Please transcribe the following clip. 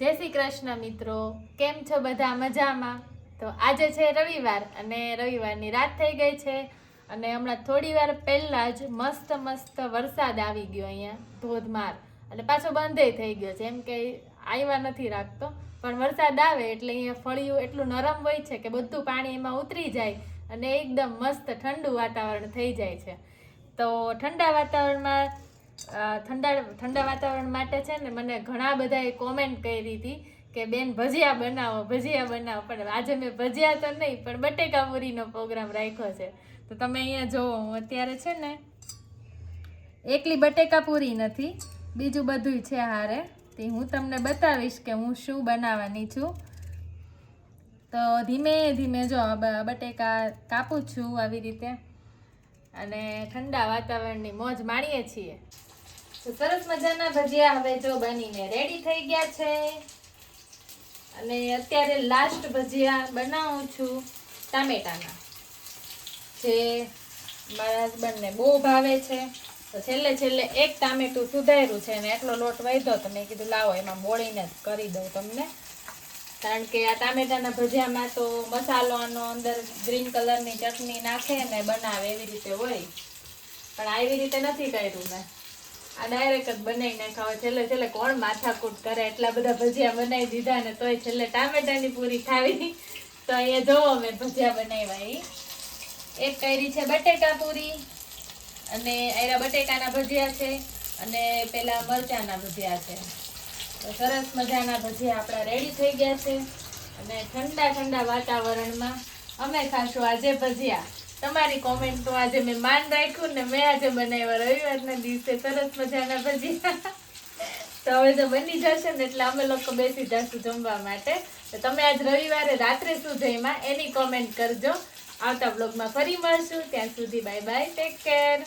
જય શ્રી કૃષ્ણ મિત્રો. કેમ છો બધા મજામાં? તો આજે છે રવિવાર અને રવિવારની રાત થઈ ગઈ છે અને હમણાં થોડી વાર પહેલાં જ મસ્ત મસ્ત વરસાદ આવી ગયો અહીંયા ધોધમાર. અને પાછો બંધે થઈ ગયો છે. એમ કે આવ્યા નથી રાખતો. પણ વરસાદ આવે એટલે અહીંયા ફળિયું એટલું નરમ હોય છે કે બધું પાણી એમાં ઉતરી જાય અને એકદમ મસ્ત ઠંડુ વાતાવરણ થઈ જાય છે. તો ઠંડા વાતાવરણમાં ઠંડા ઠંડા વાતાવરણ માટે છે ને મને ઘણા બધાએ કોમેન્ટ કરી હતી કે, બેન, ભજીયા બનાવો ભજીયા બનાવો. પણ આજે મેં ભજીયા તો નહીં, પણ બટેકા પૂરીનો પ્રોગ્રામ રાખ્યો છે. તો તમે અહીંયા જુઓ હું અત્યારે છે ને એકલી બટેકા પૂરી નથી, બીજું બધું છે હારે. તે હું તમને બતાવીશ કે હું શું બનાવવાની છું. તો ધીમે ધીમે જો બટેકા કાપું છું આવી રીતે. અને ઠંડા વાતાવરણની મોજ માણીએ છીએ. તો સરસ મજાના ભજીયા હવે જો બનીને રેડી થઈ ગયા છે. અને અત્યારે લાસ્ટ ભજીયા બનાવું છું ટામેટાના. જે મારા હસબન્ડને બહુ ભાવે છે. તો છેલ્લે છેલ્લે એક ટામેટું સુધાર્યું છે અને એટલો લોટ વધ્યો તો મેં કીધું લાવો એમાં બોળીને જ કરી દઉં તમને. કારણ કે આ ટામેટાના ભજીયામાં તો મસાલો આનો અંદર ગ્રીન કલરની ચટણી નાખે ને બનાવે એવી રીતે હોય. પણ આવી રીતે નથી કર્યું મેં. આ ડાયરેક્ટ જ બનાવી નાખાવે છેલ્લે છેલ્લે કોણ માથાકૂટ કરે? એટલા બધા ભજીયા બનાવી દીધા ને તોય છેલ્લે ટામેટાની પૂરી ખાવી. તો અહીંયા જોવો મેં ભજીયા બનાવ્યા એ એક કરી છે બટેટા પૂરી અને અહીંયા બટેકાના ભજીયા છે અને પેલા મરચાના ભજીયા છે. તો સરસ મજાના ભજીયા આપણા રેડી થઈ ગયા છે. અને ઠંડા ઠંડા વાતાવરણમાં અમે ખાશું આજે ભજીયા. તમારી કોમેન્ટ તો આજે મેં માન રાખ્યું ને મેં આજે બનાવ્યા રવિવારના દિવસે. સરસ મજાના ભજીયા તો હવે તો બની જશે ને એટલે અમે લોકો બેસી જશું જમવા માટે. તમે આજ રવિવારે રાત્રે શું જઈમાં એની કોમેન્ટ કરજો. આવતા બ્લોગમાં ફરી મળશું. ત્યાં સુધી બાય બાય ટેક કેર